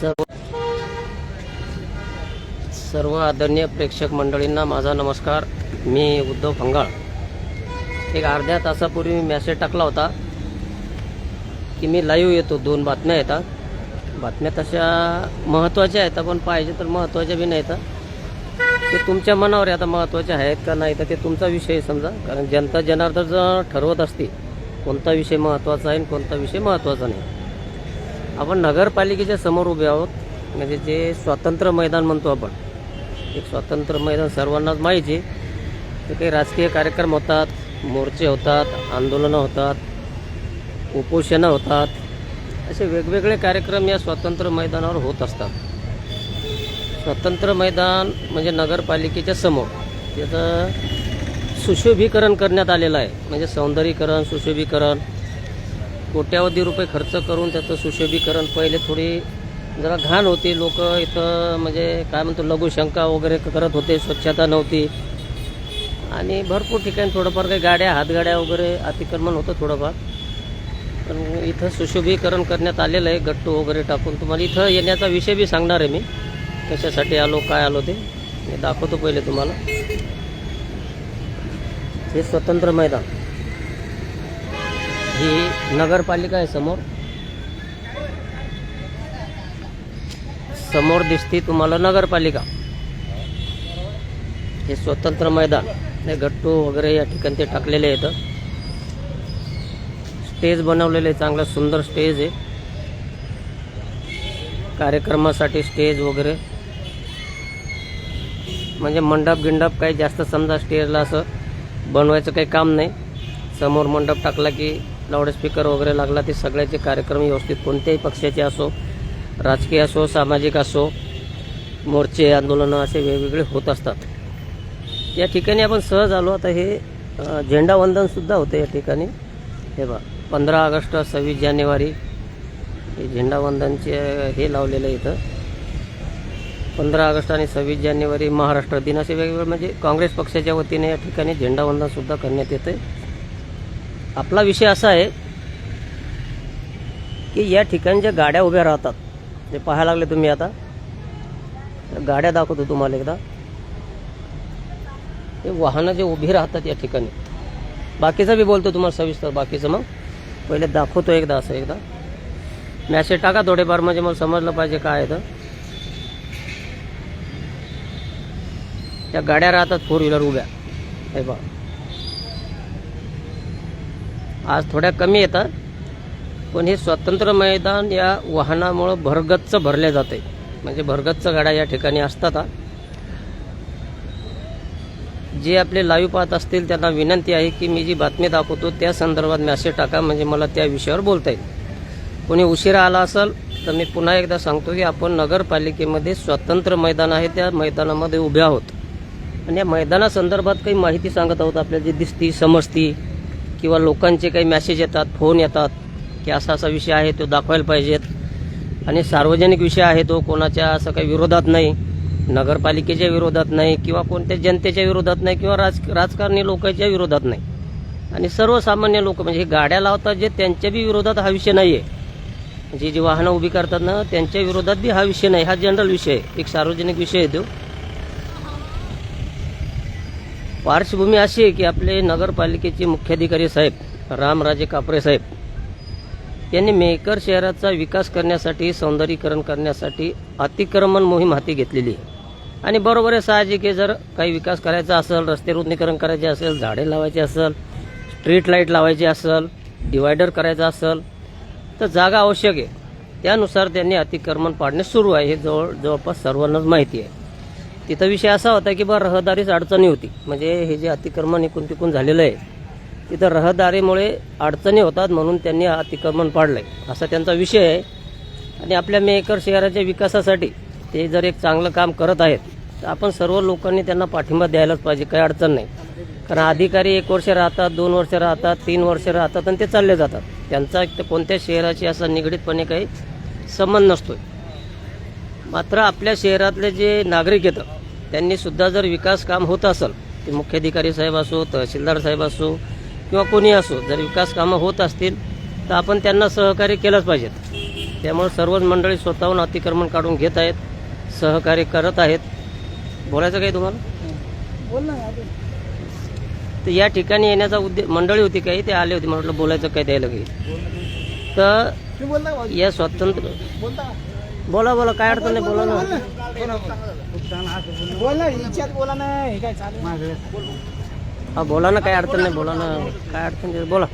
सर्व सर्व आदरणीय प्रेक्षक मंडळींना माझा नमस्कार. मी उद्धव फंगाळ. एक अर्ध्या तासापूर्वी मी मेसेज टाकला होता की मी लाईव्ह येतो. दोन बातम्या येतात. बातम्या तशा महत्त्वाच्या आहेत पण पाहिजे तर महत्त्वाच्या बी नाहीत. ते तुमच्या मनावर आता महत्त्वाच्या आहेत का नाही तर ते तुमचा विषय समजा. कारण जनता जनार्दन जर ठरवत असते कोणता विषय महत्त्वाचा आहे आणि कोणता विषय महत्त्वाचा नाही. आपण नगरपालिकेच्या समोर उभे आहोत. म्हणजे जे स्वातंत्र्य मैदान म्हणतो आपण. एक स्वातंत्र्य मैदान सर्वांनाच माहिती आहे. ते काही राजकीय कार्यक्रम होतात मोर्चे होतात आंदोलनं होतात उपोषणं होतात असे वेगवेगळे कार्यक्रम या स्वातंत्र्य मैदानावर होत असतात. स्वातंत्र्य मैदान म्हणजे नगरपालिकेच्या समोर. त्याचं सुशोभीकरण करण्यात आलेलं आहे. म्हणजे सौंदर्यीकरण सुशोभीकरण कोट्यावधी रुपये खर्च करून त्याचं सुशोभीकरण पहिले थोडी जरा घाण होती. लोक इथं म्हणजे काय म्हणतो लघुशंका वगैरे करत होते स्वच्छता नव्हती. आणि भरपूर ठिकाणी थोडंफार काही गाड्या हातगाड्या वगैरे अतिक्रमण होतं थोडंफार. पण इथं सुशोभीकरण करण्यात आलेलं आहे गट्टू वगैरे टाकून. तुम्हाला इथं येण्याचा विषय बी सांगणार आहे मी. कशासाठी आलो काय आलो ते. मी दाखवतो पहिले तुम्हाला. हे स्वतंत्र मैदान. ही नगरपालिका आहे समोर. समोर दिसते तुम्हाला नगरपालिका. हे स्वतंत्र मैदान. हे गट्टू वगैरे या ठिकाणी ते टाकलेले आहेत. स्टेज बनवलेले आहे चांगलं सुंदर स्टेज आहे. कार्यक्रमासाठी स्टेज वगैरे. म्हणजे मंडप गिंडप काही जास्त समजा स्टेजला असं बनवायचं काही काम नाही. समोर मंडप टाकला की लाऊडस्पीकर वगैरे लागला ते सगळ्याचे कार्यक्रम व्यवस्थित कोणत्याही पक्षाचे असो राजकीय असो सामाजिक असो मोर्चे आंदोलनं असे वेगवेगळे होत असतात. या ठिकाणी आपण सहज आलो. आता हे झेंडावंदनसुद्धा होते या ठिकाणी. हे बा पंधरा ऑगस्ट सव्वीस जानेवारी हे झेंडावंदनचे हे लावलेलं आहे इथं. पंधरा ऑगस्ट आणि सव्वीस जानेवारी महाराष्ट्र दिन असे वेगवेगळे म्हणजे काँग्रेस पक्षाच्या वतीने या ठिकाणी झेंडावंदनसुद्धा करण्यात येते आपला विषय असा आहे की या ठिकाणी ज्या गाड्या उभ्या राहतात ते पाहायला लागले तुम्ही आता गाड्या दाखवतो तुम्हाला एकदा. ते वाहनं जे उभी राहतात या ठिकाणी. बाकीचं बी बोलतो तुम्हाला सविस्तर बाकीचं मग. पहिले दाखवतो एकदा असं एकदा. मॅसेज टाका थोडेफार म्हणजे मला समजलं पाहिजे काय आहे तर त्या गाड्या राहतात फोर व्हीलर उभ्या. हे बा आज थोड्या कमी येतात पण हे स्वतंत्र मैदान या वाहनामुळं भरगच्च भरले जाते. म्हणजे भरगच्च गाड्या या ठिकाणी असतात. जे आपले लाईव्ह पाहत असतील त्यांना विनंती आहे की मी जी बातमी दाखवतो त्या संदर्भात मॅसेज टाका म्हणजे मला त्या विषयावर बोलता येईल. कोणी उशिरा आला असेल तर मी पुन्हा एकदा सांगतो की आपण नगरपालिकेमध्ये स्वतंत्र मैदान आहे त्या मैदानामध्ये उभे आहोत. आणि या मैदानासंदर्भात काही माहिती सांगत आहोत आपल्याला जी दिसती समजती किंवा लोकांचे काही मॅसेज येतात फोन येतात की असा असा विषय आहे तो दाखवायला पाहिजेत. आणि सार्वजनिक विषय आहे तो कोणाच्या असं काही विरोधात नाही नगरपालिकेच्या विरोधात नाही किंवा कोणत्या जनतेच्या विरोधात नाही किंवा राज राजकारणी लोकांच्या विरोधात नाही. आणि सर्वसामान्य लोक म्हणजे हे गाड्या लावतात जे त्यांच्या बी विरोधात हा विषय नाही आहे जी जी वाहनं उभी करतात ना त्यांच्या विरोधात बी हा विषय नाही हा जनरल विषय आहे. एक सार्वजनिक विषय आहे तो. पार्श्वभूमी अशी आहे की आपले नगरपालिकेचे मुख्याधिकारी साहेब रामराजे कापरे साहेब यांनी मेकर शहराचा विकास करण्यासाठी सौंदर्यीकरण करण्यासाठी अतिक्रमण मोहीम हाती घेतलेली आहे. आणि बरोबर आहे साहजिक आहे जर काही विकास करायचा असेल रस्ते रुंदीकरण करायचे असेल झाडे लावायचे असेल स्ट्रीट लाइट लावायची असेल डिवायडर करायचं असेल तर जागा आवश्यक आहे. त्यानुसार त्यांनी अतिक्रमण पाडणे सुरू आहे. हे जवळ जवळपास सर्वांनाच माहिती आहे. तिथं विषय असा होता की बा रहदारीच अडचणी होती. म्हणजे हे जे अतिक्रमण इकून तिकून झालेलं आहे तिथं रहदारीमुळे अडचणी होतात म्हणून त्यांनी अतिक्रमण पाडलं आहे असा त्यांचा विषय आहे. आणि आपल्या मेकर शहराच्या विकासासाठी ते जर एक चांगलं काम करत आहेत तर आपण सर्व लोकांनी त्यांना पाठिंबा द्यायलाच पाहिजे काही अडचण नाही. कारण अधिकारी एक वर्ष राहतात दोन वर्ष राहतात तीन वर्ष राहतात आणि ते चालले जातात. त्यांचा एक तर कोणत्या शहराशी असा निगडीतपणे काही संबंध नसतो मात्र आपल्या शहरातले जे नागरिक येतं त्यांनी सुद्धा जर विकास काम होत असेल ते मुख्याधिकारी साहेब असो तहसीलदार साहेब असो किंवा कोणी असो जर विकास कामं होत असतील तर आपण त्यांना सहकार्य केलंच पाहिजेत. त्यामुळे सर्वच मंडळी स्वतःहून अतिक्रमण काढून घेत आहेत सहकार्य करत आहेत. बोलायचं काही तुम्हाला? बोल ना तर या ठिकाणी येण्याचा उद्देश मंडळी होती काही ते आले होते. म्हटलं बोलायचं काय द्यायला काही. तर या स्वातंत्र्य बोलता बोला बोला काय अडचण नाही बोला ना। बोल इच्छात बोला ना हे काय चालू हा बोला ना काय अडचण नाही बोला ना। काय अडचण नाही बोला।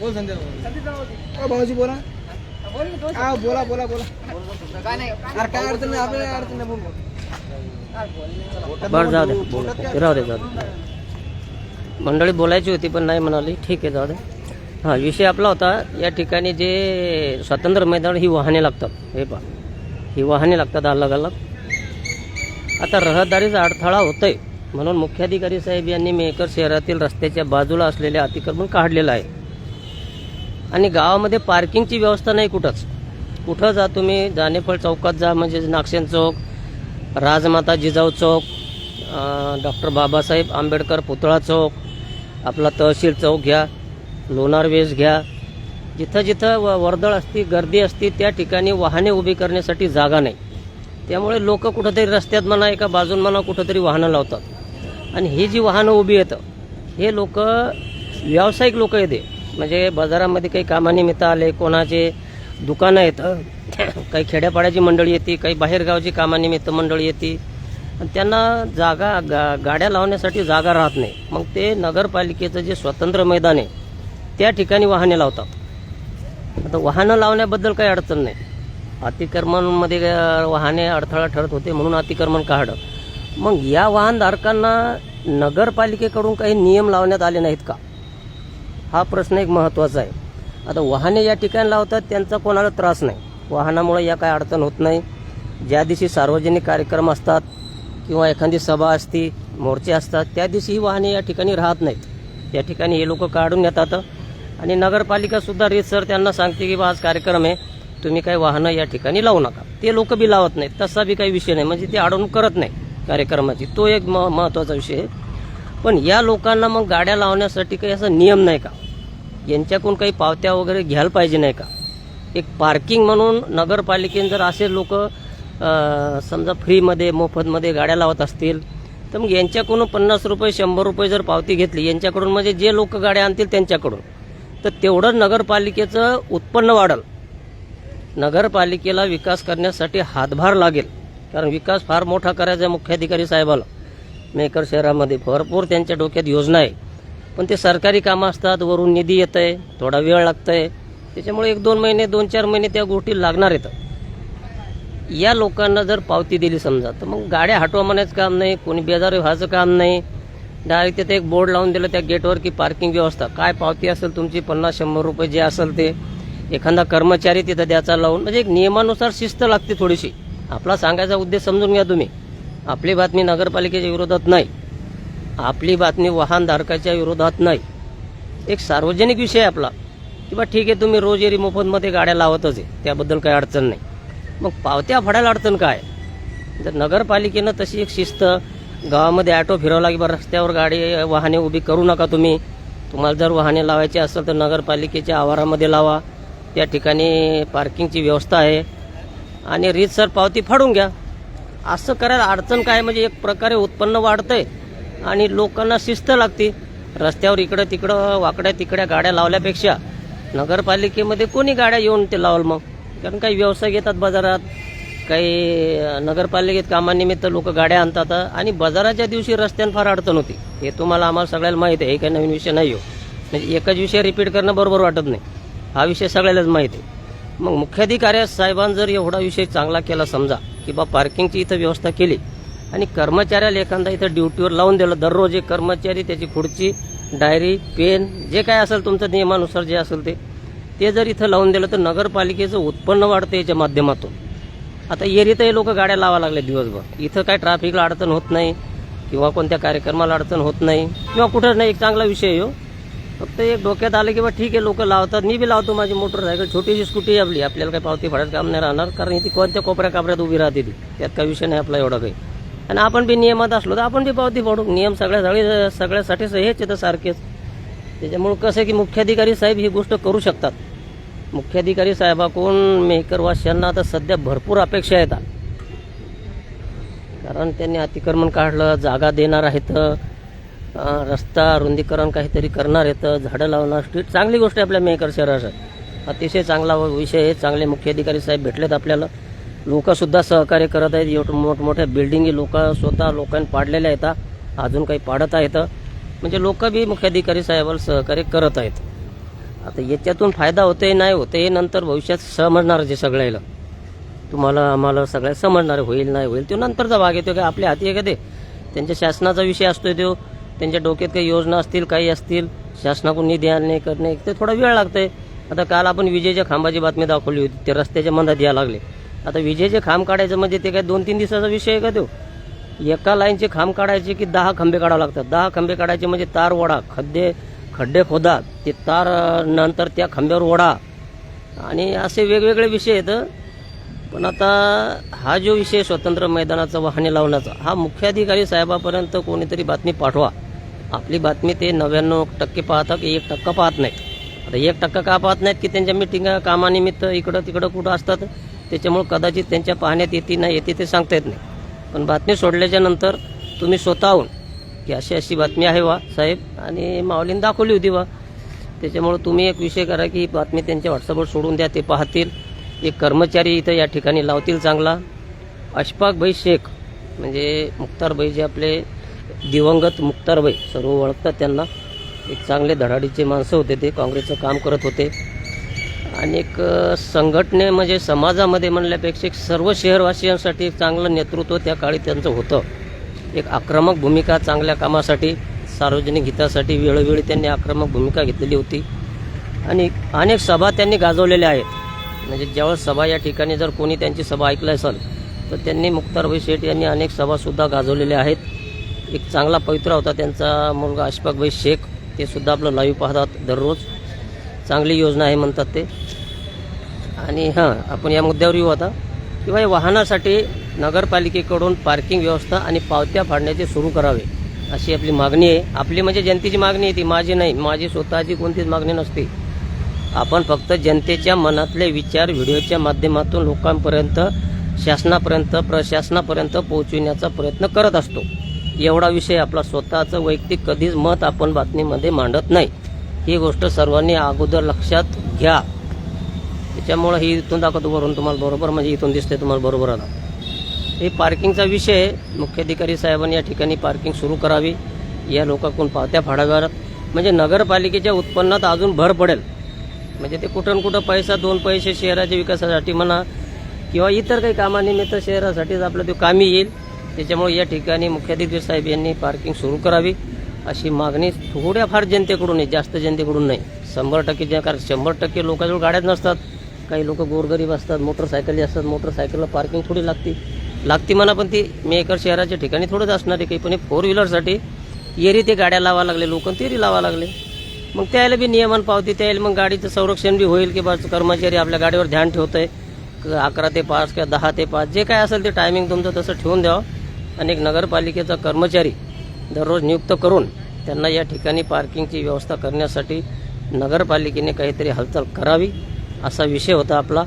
बोल संध्या भाऊजी बोला। हा बोला बोला बोला काय नाही? अरे काय अडचण नाही आपल्याला अडचण नाही बोल बरं जाऊ दे बोला राहू दे जाऊ दे. मंडळी बोलायची होती पण नाही म्हणाली. ठीक आहे जाऊ दे. हाँ विषय आपला होता या ठिकाणी जे स्वातंत्र्य मैदान ही वाहने लागतात. हे पहा. ही वाहने लागतात अलग अलग आता रहदारीचा अडथळा होतोय. म्हणून मुख्याधिकारी साहेब यांनी मेकर शहरातील रस्त्याच्या बाजूला असलेले अतिक्रमण काढलेलं आहे. आणि गावामध्ये पार्किंगची व्यवस्था नाही कुठंच. कुठं जा तुम्ही जानेफळ चौकात जा म्हणजे नागसेन चौक राजमाता जिजाऊ चौक डॉक्टर बाबासाहेब आंबेडकर पुतळा चौक आपला तहसील चौक घ्या लोणार वेस घ्या जिथं जिथं व वर्दळ असती गर्दी असती त्या ठिकाणी वाहने उभी करण्यासाठी जागा नाही. त्यामुळे लोक कुठंतरी रस्त्यात म्हणा एका बाजून म्हणा कुठंतरी वाहनं लावतात. आणि ही जी वाहनं उभी येतं हे लोक व्यावसायिक लोक येते. म्हणजे बाजारामध्ये काही कामानिमित्त आले कोणाचे दुकानं येतं काही खेड्यापाड्याची मंडळी येते काही बाहेरगावची कामानिमित्त मंडळी येते. आणि त्यांना जागा गा गाड्या लावण्यासाठी जागा राहत नाही. मग ते नगरपालिकेचं जे स्वतंत्र मैदान आहे त्या ठिकाणी वाहने लावतात. आता वाहनं लावण्याबद्दल काही अडचण नाही. अतिक्रमणमध्ये वाहने अडथळा ठरत होते म्हणून अतिक्रमण काढलं मग या वाहनधारकांना नगरपालिकेकडून काही नियम लावण्यात आले नाहीत का? हा प्रश्न एक महत्त्वाचा आहे. आता वाहने या ठिकाणी लावतात त्यांचा कोणाला त्रास नाही. वाहनामुळे या काय अडचण होत नाही. ज्या दिवशी सार्वजनिक कार्यक्रम असतात किंवा एखादी सभा असती मोर्चे असतात त्या दिवशी ही वाहने या ठिकाणी राहत नाहीत. त्या ठिकाणी हे लोक काढून येतात आणि नगरपालिकासुद्धा रीतसर त्यांना सांगते की बा आज कार्यक्रम आहे तुम्ही काही वाहनं या ठिकाणी लावू नका. ते लोक बी लावत नाहीत तसा बी काही विषय नाही म्हणजे ते अडवणूक करत नाही कार्यक्रमाची. तो एक म महत्त्वाचा विषय आहे. पण या लोकांना मग गाड्या लावण्यासाठी काही असा नियम नाही का? यांच्याकडून काही पावत्या वगैरे घ्यायला पाहिजे नाही का? एक पार्किंग म्हणून नगरपालिकेने जर असे लोक समजा फ्रीमध्ये मोफतमध्ये गाड्या लावत असतील तर मग यांच्याकडून पन्नास रुपये शंभर रुपये जर पावती घेतली यांच्याकडून म्हणजे जे लोक गाड्या आणतील त्यांच्याकडून. तर तेवढं नगरपालिकेचं उत्पन्न वाढल. नगरपालिकेला विकास करण्यासाठी हातभार लागेल. कारण विकास फार मोठा करायचा आहे मुख्याधिकारी साहेबाला. मेकर शहरामध्ये भरपूर त्यांच्या डोक्यात योजना आहे. पण ते सरकारी कामं असतात वरून निधी येत आहे थोडा वेळ लागत आहे त्याच्यामुळे एक दोन महिने दोन चार महिने त्या गोष्टी लागणार आहेत. या लोकांना जर पावती दिली समजा तर मग गाड्या हटवा म्हणायचं काम नाही कोणी बेजार व्हायचं काम नाही. डायरेक्ट तिथे एक बोर्ड लावून दिलं त्या गेटवर की पार्किंग व्यवस्था. काय पावती असेल तुमची? पन्नास शंभर रुपये जे असेल ते. एखादा कर्मचारी तिथं द्याचा लावून म्हणजे एक नियमानुसार शिस्त लागते थोडीशी. आपला सांगायचा उद्देश समजून घ्या तुम्ही. आपली बातमी नगरपालिकेच्या विरोधात नाही. आपली बातमी वाहनधारकाच्या विरोधात नाही. एक सार्वजनिक विषय आहे आपला. की बा ठीक आहे तुम्ही रोज एरी मोफतमध्ये गाड्या लावतच आहे. त्याबद्दल काही अडचण नाही. मग पावत्या फडायला अडचण काय? जर नगरपालिकेनं तशी एक शिस्त गावामध्ये ॲटो फिरवला की बा रस्त्यावर गाडी वाहने उभी करू नका तुम्ही. तुम्हाला जर वाहने लावायची असेल तर नगरपालिकेच्या आवारामध्ये लावा. त्या ठिकाणी पार्किंगची व्यवस्था आहे. आणि रीतसर पावती फाडून घ्या. असं करायला अडचण काय म्हणजे एक प्रकारे उत्पन्न वाढतंय आणि लोकांना शिस्त लागते. रस्त्यावर इकडं तिकडं वाकड्या तिकड्या गाड्या लावल्यापेक्षा नगरपालिकेमध्ये कोणी गाड्या येऊन ते लावल मग? कारण काही व्यवसाय घेतात बाजारात. काही नगरपालिकेत कामानिमित्त लोक गाड्या आणतात आणि बाजाराच्या दिवशी रस्त्यानं फार अडचण होती. हे तुम्हाला आम्हाला सगळ्याला माहीत आहे हे काही नवीन विषय नाही हो म्हणजे एकच विषय रिपीट करणं बरोबर वाटत नाही. हा विषय सगळ्यालाच माहीत आहे. मग मुख्याधिकारी साहेबांनी जर एवढा विषय चांगला केला समजा की बा पार्किंगची इथं व्यवस्था केली आणि कर्मचाऱ्याला एखादा इथं ड्युटीवर लावून दिलं दररोज एक कर्मचारी त्याची खुर्ची डायरी पेन जे काय असेल तुमचं नियमानुसार जे असेल ते ते जर इथं लावून दिलं तर नगरपालिकेचं उत्पन्न वाढतं याच्या माध्यमातून. आता एरीतही लोक गाड्या लावा लागले दिवसभर. इथं काय ट्रॅफिकला अडचण होत नाही किंवा कोणत्या कार्यक्रमाला अडचण होत नाही किंवा कुठंच नाही एक चांगला विषय हो. फक्त एक डोक्यात आलं की बा ठीक आहे लोक लावतात. मी बी लावतो माझी मोटरसायकल छोटीशी स्कूटी आपली आपल्याला काही पावती फाडायचं काम नाही राहणार कारण ती कोणत्या कोपऱ्या कापऱ्यात उभी राहते ती? त्यात काही विषय नाही आपला एवढा काही. आणि आपण बी नियमात असलो तर आपण बी पावती फाडू. नियम सगळ्या सगळे सगळ्यासाठीच हेच येतं सारखेच. त्याच्यामुळं कसं आहे की मुख्याधिकारी साहेब ही गोष्ट करू शकतात. मुख्याधिकारी साहेबाकडून मेहकरवाशांना आता सध्या भरपूर अपेक्षा आहेत. कारण त्यांनी अतिक्रमण काढलं जागा देणार आहेत. रस्ता रुंदीकरण काहीतरी करणार आहेत. झाडं लावणार. स्ट्रीट चांगली गोष्ट आहे आपल्या मेकर शहरासाठी. अतिशय चांगला विषय आहे. चांगले मुख्याधिकारी साहेब भेटलेत आपल्याला. लोकसुद्धा सहकार्य करत आहेत. मोठमोठ्या बिल्डिंगी लोक स्वतः लोकांनी पाडलेल्या आहेत. अजून काही पाडत आहेत. म्हणजे लोक बी मुख्याधिकारी साहेबाला सहकार्य करत आहेत. आता याच्यातून फायदा होतोय नाही होते हे नंतर भविष्यात समजणार जे सगळ्याला. तुम्हाला आम्हाला सगळ्या समजणार होईल नाही होईल तो नंतरचा भाग येतो का आपल्या हाती आहे का ते त्यांच्या शासनाचा विषय असतोय तो त्यांच्या डोक्यात काही योजना असतील काही असतील शासनाकडून निधी आणणे करणे ते थोडा वेळ लागतंय. आता काल आपण विजेच्या खांबाची बातमी दाखवली होती ते रस्त्याच्या मंदात यायला लागले. आता विजेचे खांब काढायचं म्हणजे ते काय दोन तीन दिवसाचा विषय आहे का तो? एका लाईनचे खांब काढायचे की दहा खांबे काढावे लागतात? दहा खांबे काढायचे म्हणजे तार वडा खड्डे खड्डे खोदा ते तार नंतर त्या खांब्यावर ओढा. आणि असे वेगवेगळे विषय आहेत. पण आता हा जो विषय स्वतंत्र मैदानाचा वाहने लावण्याचा हा मुख्याधिकारी साहेबापर्यंत कोणीतरी बातमी पाठवा. आपली बातमी ते नव्याण्णव टक्के पाहतात की एक टक्का पाहत नाहीत आता एक टक्का का पाहत नाहीत की त्यांच्या मिटिंगा कामानिमित्त इकडं तिकडं कुठं असतात? त्याच्यामुळे कदाचित त्यांच्या पाहण्यात येते नाही येते ते सांगता येत नाही. पण बातमी सोडल्याच्या नंतर तुम्ही स्वतःहून की अशी अशी बातमी आहे वा साहेब. आणि माऊलीने दाखवली होती वा त्याच्यामुळं तुम्ही एक विषय करा की बातमी त्यांच्या व्हॉट्सअपवर सोडून द्या ते पाहतील. एक कर्मचारी इथं या ठिकाणी लावतील चांगला. अशफाकभाई शेख म्हणजे मुख्तारभाई जे आपले दिवंगत मुख्तारबाई सर्व ओळखतात त्यांना. एक चांगले धडाडीचे माणसं होते ते काँग्रेसचं काम करत होते. आणि एक संघटने म्हणजे समाजामध्ये म्हणल्यापेक्षा एक सर्व शहरवासियांसाठी एक चांगलं नेतृत्व त्या काळी त्यांचं होतं. एक आक्रमक भूमिका चांगल्या कामासाठी सार्वजनिक हितासाठी वेळोवेळी त्यांनी आक्रमक भूमिका घेतलेली होती. आणि अनेक सभा त्यांनी गाजवलेल्या आहेत. म्हणजे ज्यावेळेस सभा या ठिकाणी जर कोणी त्यांची सभा ऐकलं असेल तर त्यांनी मुख्तारभाई शेठ यांनी अनेक सभासुद्धा गाजवलेल्या आहेत. एक चांगला पवित्रा होता त्यांचा मुलगा अशफाकभाई शेख. ते सुद्धा आपलं लाईव्ह पाहतात दररोज. चांगली योजना आहे म्हणतात ते. आणि हां आपण या मुद्द्यावर येऊ आता. किंवा या वाहनासाठी नगरपालिकेकडून पार्किंग व्यवस्था आणि पावत्या फाडण्याचे सुरू करावे. अशी आपली मागणी आहे. आपली म्हणजे जनतेची मागणी आहे ती. माझी नाही. माझी स्वतःची कोणतीच मागणी नसते. आपण फक्त जनतेच्या मनातले विचार व्हिडिओच्या माध्यमातून लोकांपर्यंत शासनापर्यंत प्रशासनापर्यंत पोहोचविण्याचा प्रयत्न करत असतो. एवढा विषय आपला स्वतःचं वैयक्तिक कधीच मत आपण बातमीमध्ये मांडत नाही. ही गोष्ट सर्वांनी अगोदर लक्षात घ्या. त्याच्यामुळं ही इथून दाखवतो वरून. तुम्हाला बरोबर म्हणजे इथून दिसते तुम्हाला बरोबर आता. हे पार्किंगचा विषय आहे. मुख्याधिकारी साहेबांनी या ठिकाणी पार्किंग सुरू करावी. या लोकांकडून पावत्या फाडाव्यात. म्हणजे नगरपालिकेच्या उत्पन्नात अजून भर पडेल. म्हणजे ते कुठं कुठं पैसा दोन पैसे शहराच्या विकासासाठी म्हणा किंवा इतर काही कामानिमित्त शहरासाठीच आपलं ते कामी येईल. त्याच्यामुळे या ठिकाणी मुख्याधिकारी साहेब यांनी पार्किंग सुरू करावी. अशी मागणी थोड्याफार जनतेकडून आहे. जास्त जनतेकडून नाही. शंभर टक्के ज्या कारण शंभर टक्के लोकांजवळ गाड्याच नसतात. काही लोक गोरगरीब असतात मोटरसायकली असतात. मोटरसायकलला पार्किंग थोडी लागते. लागते म्हणा पण ती मेकर शहराच्या ठिकाणी थोडंच असणार आहे काही पण फोर व्हीलरसाठी एरी ते गाड्या लावा लागले लोक तेरी लावा लागले. मग त्याला बी नियमन पावती त्याला मग गाडीचं संरक्षण बी होईल की बस कर्मचारी आपल्या गाडीवर ध्यान ठेवत क- अकरा ते पाच किंवा दहा ते पाच जे काय असेल ते टायमिंग तुमचं तसं ठेवून द्यावं. आणि एक नगरपालिकेचा कर्मचारी दररोज नियुक्त करून त्यांना या ठिकाणी पार्किंगची व्यवस्था करण्यासाठी नगरपालिकेने काहीतरी हालचाल करावी असा विषय होता आपला.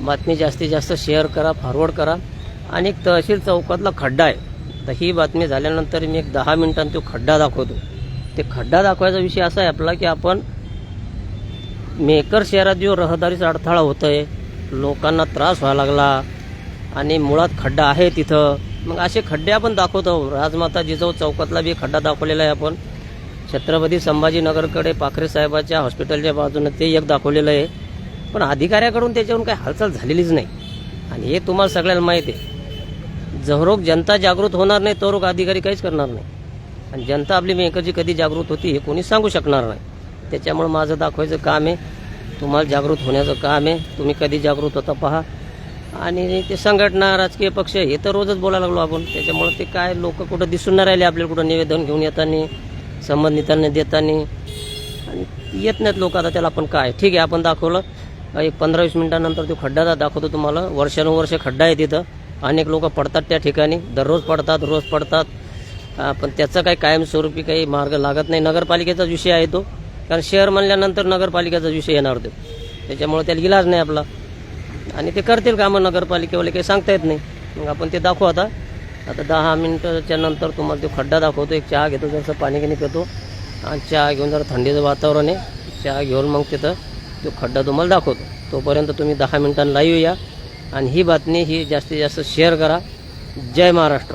बातमी जास्तीत जास्त शेअर करा फॉरवर्ड करा. आणि एक तहसील चौकातला खड्डा आहे. तर ही बातमी झाल्यानंतर मी एक दहा मिनिटांनी तो खड्डा दाखवतो. ते खड्डा दाखवायचा विषय असा आहे आपला की आपण मेकर शहरात जो रहदारीचा अडथळा होतो आहे लोकांना त्रास व्हायला लागला आणि मुळात खड्डा आहे तिथं. मग असे खड्डे आपण दाखवतो. राजमाता जिजाऊ चौकातला बी खड्डा दाखवलेला आहे आपण. छत्रपती संभाजीनगरकडे पाखरे साहेबाच्या हॉस्पिटलच्या बाजूनं ते एक दाखवलेलं आहे. पण अधिकाऱ्याकडून त्याच्यावरून काही हालचाल झालेलीच नाही. आणि हे तुम्हाला सगळ्यांना माहीत आहे. जहरोग जनता जागृत होणार नाही तो रोग अधिकारी काहीच करणार नाही. आणि जनता आपली मेकरची कधी जागृत होती हे कोणी सांगू शकणार नाही. त्याच्यामुळे माझं दाखवायचं काम आहे तुम्हाला जागृत होण्याचं काम आहे तुम्ही कधी जागृत होता पहा. आणि ते संघटना राजकीय पक्ष हे तर रोजच बोलायला लागलो आपण. त्याच्यामुळे ते काय लोक कुठं दिसून नाही राहिले आपल्याला कुठं निवेदन घेऊन येताना संबंधितांना देताना. आणि येत नाहीत लोक आता त्याला आपण काय. ठीक आहे आपण दाखवलं. एक पंधरा वीस मिनिटानंतर तो खड्डा दाखवतो तुम्हाला. वर्षानुवर्ष खड्डा आहे तिथं. अनेक लोक पडतात त्या ठिकाणी. दररोज पडतात रोज पडतात. पण त्याचा काही कायमस्वरूपी काही मार्ग लागत नाही. नगरपालिकेचा विषय आहे तो. कारण शहर म्हणल्यानंतर नगरपालिकेचा विषय येणार तो. त्याच्यामुळे त्याला इलाज नाही आपला. आणि ते करतील कामं नगरपालिकेवाले काही सांगता येत नाही. मग आपण ते दाखवू आता. आता दहा मिनटाच्या नंतर तुम्हाला तो खड्डा दाखवतो. एक चहा घेतो जसं पाणी घेणे पितो. आणि चहा घेऊन जरा थंडीचं वातावरण आहे. चहा घेऊन मग तिथं तो खड्डा तुम्हाला दाखवतो. तोपर्यंत तुम्ही दहा मिनिटांनी लाईव्ह या. आणि ही बातमी ही जास्तीत जास्त शेअर करा. जय महाराष्ट्र.